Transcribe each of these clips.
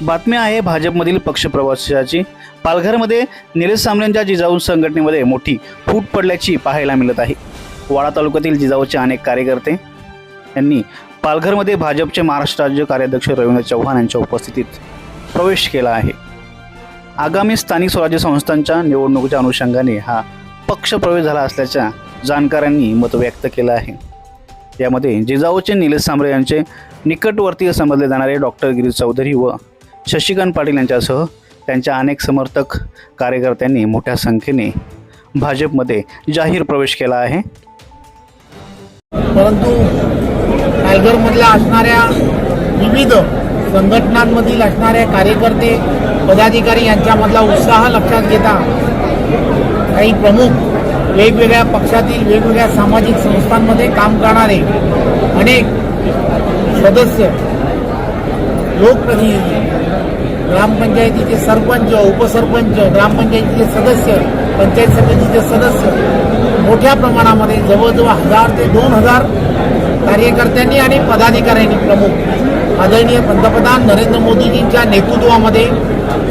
बातमी आहे भाजपमधील पक्षप्रवेशाची पालघरमध्ये निलेश सांबरेंच्या जिजाऊ संघटनेमध्ये मोठी फूट पडल्याची पाहायला मिळत आहे. वाडा तालुक्यातील जिजाऊचे अनेक कार्यकर्ते यांनी पालघरमध्ये भाजपचे महाराष्ट्र राज्य कार्याध्यक्ष रवींद्र चव्हाण यांच्या उपस्थितीत प्रवेश केला आहे. आगामी स्थानिक स्वराज्य संस्थांच्या निवडणुकीच्या अनुषंगाने हा पक्ष प्रवेश झाला असल्याच्या जाणकारांनी मत व्यक्त केलं आहे. यामध्ये जिजाऊचे निलेश सांबरे यांचे निकटवर्तीय समजले जाणारे डॉक्टर गिरीश चौधरी व शशिकांत पाटील यांच्यासह त्यांच्या अनेक समर्थक कार्यकर्त्यांनी मोठ्या संख्येने भाजपमध्ये जाहीर प्रवेश केला आहे. परंतु पालघरमधल्या असणाऱ्या विविध संघटनांमधील असणाऱ्या कार्यकर्ते पदाधिकारी यांच्यामधला उत्साह लक्षात घेता काही प्रमुख वेगवेगळ्या पक्षातील वेगवेगळ्या सामाजिक संस्थांमध्ये काम करणारे अनेक सदस्य लोकप्रतिनिधी ग्रामपंचायतीचे सरपंच उपसरपंच ग्रामपंचायतीचे सदस्य पंचायत समितीचे सदस्य मोठ्या प्रमाणामध्ये जवळजवळ हजार ते दोन हजार कार्यकर्त्यांनी आणि पदाधिकाऱ्यांनी प्रमुख आदरणीय पंतप्रधान नरेंद्र मोदीजींच्या नेतृत्वामध्ये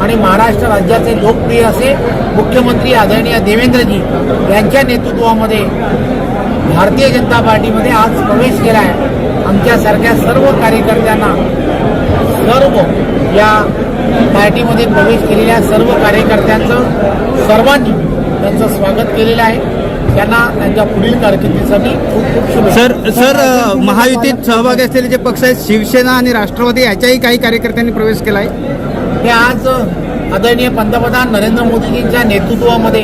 आणि महाराष्ट्र राज्याचे लोकप्रिय असे मुख्यमंत्री आदरणीय देवेंद्रजी यांच्या नेतृत्वामध्ये भारतीय जनता पार्टीमध्ये आज प्रवेश केला आहे आमच्यासारख्या सर्व कार्यकर्त्यांना सर्व या पार्टीमध्ये प्रवेश केलेल्या सर्व कार्यकर्त्यांचं सर्वांनी त्यांचं स्वागत केलेलं आहे. त्यांना त्यांच्या पुढील कारकिर्दीसाठी खूप खूप शुभेच्छा. सर सर महायुतीत सहभागी असलेले जे पक्ष आहेत शिवसेना आणि राष्ट्रवादी याच्याही काही कार्यकर्त्यांनी प्रवेश केला आहे हे आज आदरणीय पंतप्रधान नरेंद्र मोदीजींच्या नेतृत्वामध्ये